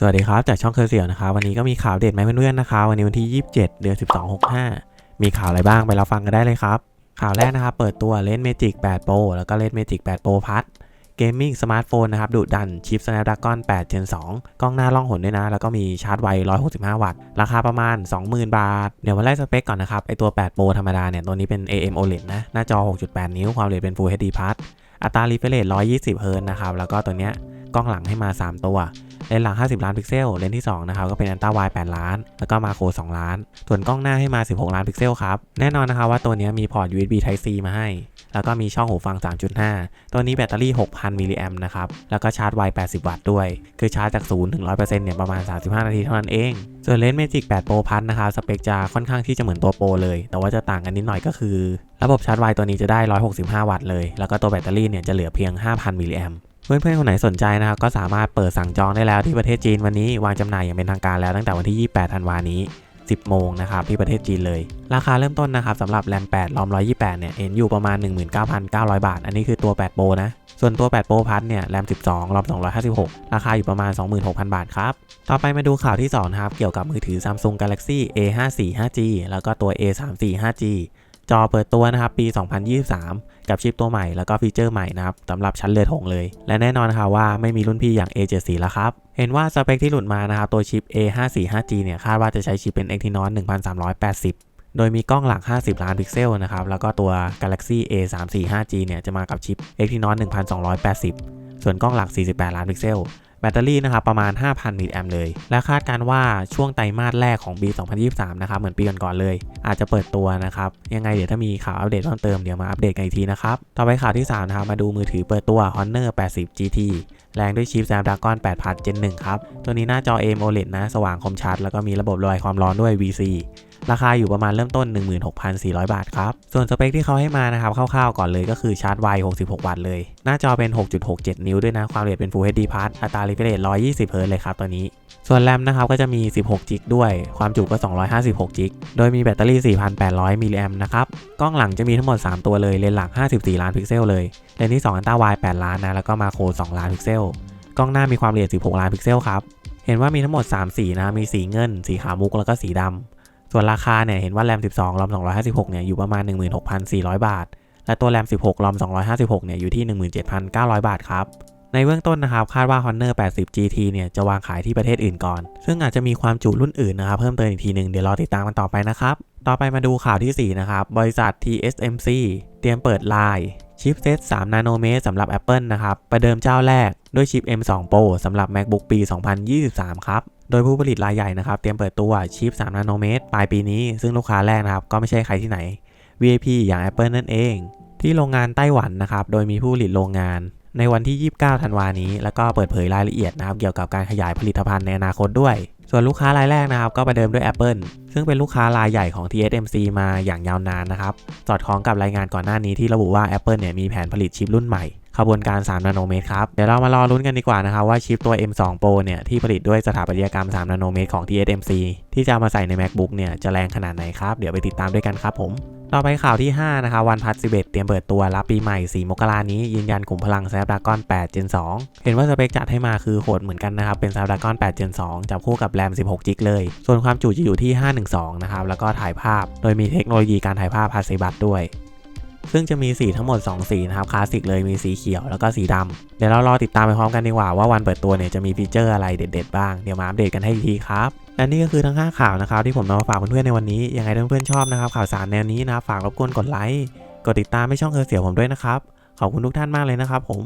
สวัสดีครับ จากช่องเคอร์เซียวนะครับวันนี้ก็มีข่าวเด็ดไหมเพื่อนๆนะครับวันนี้วันที่ 27 เดือน 12 65 มีข่าวอะไรบ้างไปรับฟังกันได้เลยครับ ข่าวแรกนะครับ เปิดตัวเลน Magic 8 Pro แล้วก็เลน Magic 8 Pro Plus เกมมิ่งสมาร์ทโฟนนะครับดุดันชิป Snapdragon 8 Gen 2 กล้องหน้าล่องหนด้วยนะ แล้วก็มีชาร์จไว 165 วัตต์ ราคาประมาณ 20,000 บาท เดี๋ยวมาไล่สเปคก่อนนะครับ ไอตัว 8 Pro ธรรมดาเนี่ย ตัวนี้เป็น AM OLED นะ หน้าจอ 6.8 นิ้ว ความเร็วเป็น Full HD Plus อัตรา refresh rate 120 Hz นะครับ แล้วก็ตัวเนี้ยกล้องหลังให้มา 3 ตัว เลนส์หลัง 50 ล้านพิกเซล เลนส์ที่ 2 นะครับ ก็เป็นอันต้าไว8ล้าน แล้วก็มาโคร2ล้าน ส่วนกล้องหน้าให้มา 16 ล้านพิกเซลครับ แน่นอนนะครับว่าตัวนี้มีพอร์ต USB Type C มาให้ แล้วก็มีช่องหูฟัง 3.5 ตัวนี้แบตเตอรี่ 6,000 มิลลิแอมป์นะครับ แล้วก็ชาร์จไว 80 วัตต์ด้วย คือชาร์จจาก0ถึง 100%เนี่ยประมาณ 35 นาทีเท่านั้นเอง ส่วนเลนส์ Magic 8 Pro Plus นะครับสเปคจะค่อนข้างที่จะเหมือนตัวโปรเลย แต่ว่าจะต่างกันนิดหน่อยก็คือ ระบบชาร์จไวตัวนี้จะได้ 165 วัตต์เลย แล้วก็ตัวแบตเตอรี่เนี่ยจะเหลือเพียง 5,000 มิลลิแอม เพื่อนๆคนไหนสนใจนะครับก็สามารถเปิดสั่งจองได้แล้วที่ประเทศจีนวันนี้วางจำหน่ายอย่างเป็นทางการแล้วตั้งแต่วันที่ 28 ธันวานี้ 10 โมงนะครับที่ประเทศจีนเลย ราคาเริ่มต้นนะครับสำหรับแรม8รอม 128 เนี่ยเห็นอยู่ประมาณ 19,900 บาท อันนี้คือตัว8 Pro นะ ส่วนตัว8 Pro Plus เนี่ยแรม 12รอม 256 ราคาอยู่ประมาณ 26,000 บาทครับ ต่อไปมาดูข่าวที่2ครับเกี่ยวกับมือถือ Samsung Galaxy A54 5G แล้วก็ตัว A34 5G จอเปิดตัวนะครับปี 2023 กับชิปตัวใหม่แล้วก็ฟีเจอร์ใหม่นะครับสำหรับชั้นเรือธงเลย และแน่นอนนะครับว่าไม่มีรุ่นพี่อย่าง A74 แล้วครับ เห็นว่าสเปคที่หลุดมานะครับตัวชิป A54 5G เนี่ยคาดว่าจะใช้ชิปเป็น Exynos 1380โดยมีกล้องหลัง50 ล้านพิกเซลนะครับ แล้วก็ตัว Galaxy A34 5G เนี่ย จะมากับชิป Exynos 1280 ส่วนกล้องหลัก 48 ล้านพิกเซล แบตเตอรี่นะครับประมาณ 5,000มิลลิแอมเลย และคาดการว่าช่วงไตรมาสแรกของปี 2023 นะครับเหมือนปีก่อนๆเลย อาจจะเปิดตัวนะครับ ยังไงเดี๋ยวถ้ามีข่าวอัปเดตเพิ่มเติมเดี๋ยวมาอัปเดตกันอีกทีนะครับ ต่อไปข่าวที่ 3 นะครับ มาดูมือถือเปิดตัว Honor 80 GT แรงด้วยชิป Snapdragon 8 Plus Gen 1ครับ ตัวนี้หน้าจอ AMOLED นะ สว่างคมชัด แล้วก็มีระบบระบายความร้อนด้วย VC ราคาอยู่ประมาณเริ่มต้น 16,400 บาทครับ ส่วนสเปคที่เขาให้มานะครับคร่าวๆก่อนเลยก็คือชาร์จไว 66 วัตต์เลย หน้าจอเป็น 6.67 นิ้วด้วยนะ ความละเอียดเป็น Full HD Plus อัตรา refresh rate 120 Hz เลยครับตัวนี้ ส่วนแรมนะครับก็จะมี 16จิกด้วย ความจุก็ 256จิกโดยมีแบตเตอรี่ 4,800 มิลลิแอมนะครับ กล้องหลังจะมีทั้งหมด 3 ตัวเลย เลนส์หลัง54 ล้านพิกเซลเลย เลนส์ที่2อันต้าไว8ล้านนะ แล้วก็มาโคร2ล้านพิกเซล กล้องหน้ามีความละเอียด 16 ล้านพิกเซลครับ เห็นว่ามีทั้งหมด 3 สีนะ มีสีเงิน สีขาวมุก แล้วก็สีดำ ส่วนราคาเนี่ยเห็นว่าแรม 12รอม256เนี่ยอยู่ประมาณ 16,400 บาท และตัวแรม 16รอม256เนี่ยอยู่ที่ 17,900 บาทครับ ในเบื้องต้นนะครับคาดว่า Honor 80 GT เนี่ยจะวางขายที่ประเทศอื่นก่อน ซึ่งอาจจะมีความจุรุ่นอื่นนะครับเพิ่มเติมอีกทีหนึ่งเดี๋ยวรอติดตามกันต่อไปนะครับ ต่อไปมาดูข่าวทีสี่ 4 นะครับ บริษัท TSMC เตรียมเปิดไลน์ชิปเซต3นาโนเมตรสำหรับ Apple นะครับ ประเดิมเจ้าแรกด้วยชิป M2 Pro สำหรับ MacBook ปี 2023 ครับ โดยผู้ผลิตรายใหญ่นะครับเตรียมเปิดตัวชิป 3 นาโนเมตรปลายปีนี้ ซึ่งลูกค้าแรกนะครับก็ไม่ใช่ใครที่ไหน VIP อย่าง Apple นั่นเอง ที่โรงงานไต้หวันนะครับโดยมีผู้ผลิตโรงงาน ในวันที่ 29 ธันวานี้ แล้วก็เปิดเผยรายละเอียดนะครับเกี่ยวกับการขยายผลิตภัณฑ์ในอนาคตด้วย ส่วนลูกค้ารายแรกนะครับก็ประเดิมด้วย Apple ซึ่งเป็นลูกค้ารายใหญ่ของ TSMC มาอย่างยาวนานนะครับสอดคล้องกับรายงานก่อนหน้านี้ที่ระบุว่า Apple เนี่ยมีแผนผลิตชิปรุ่นใหม่ขบวนการ 3 นาโนเมตรครับ เดี๋ยวเรามารอลุ้นกันดีกว่านะครับว่าชิปตัว M2 Pro เนี่ยที่ผลิตด้วยสถาปัตยกรรม 3 นาโนเมตรของ TSMC ที่จะมาใส่ใน MacBook เนี่ยจะแรงขนาดไหนครับ เดี๋ยวไปติดตามด้วยกันครับผม ต่อไปข่าวที่ 5 นะคะ วันพัท11เตรียมเปิดตัวรับปีใหม่ 4 มกรานี้ ยืนยันขุมพลังแซฟดากอน8 Gen 2 เห็นว่าสเปคจัดให้มาคือโหดเหมือนกันนะครับ เป็นแซฟดากอน8 Gen 2 จับคู่กับแรม 16 จิกเลย ส่วนความจุจะอยู่ที่ 512 นะครับ แล้วก็ถ่ายภาพ โดยมีเทคโนโลยีการถ่ายภาพ p a s s i v e ด้วย ซึ่งจะมีสีทั้งหมด 2 สีนะครับคลาสสิกเลยมีสีเขียวแล้วก็สีดำเดี๋ยวเรารอติดตามไปพร้อมกันดีกว่าว่าวันเปิดตัวเนี่ยจะมีฟีเจอร์อะไรเด็ดๆบ้าง เดี๋ยวมาอัปเดตกันให้ทีครับและนี่ก็คือทั้ง 5 ข่าวนะครับที่ผมนำมาฝากเพื่อนๆในวันนี้ยังไงเพื่อนๆชอบนะครับข่าวสารแนวนี้นะครับฝากรบกวนกดไลค์กดติดตามให้ช่องเคอร์เสียวผมด้วยนะครับขอบคุณทุกท่านมากเลยนะครับผม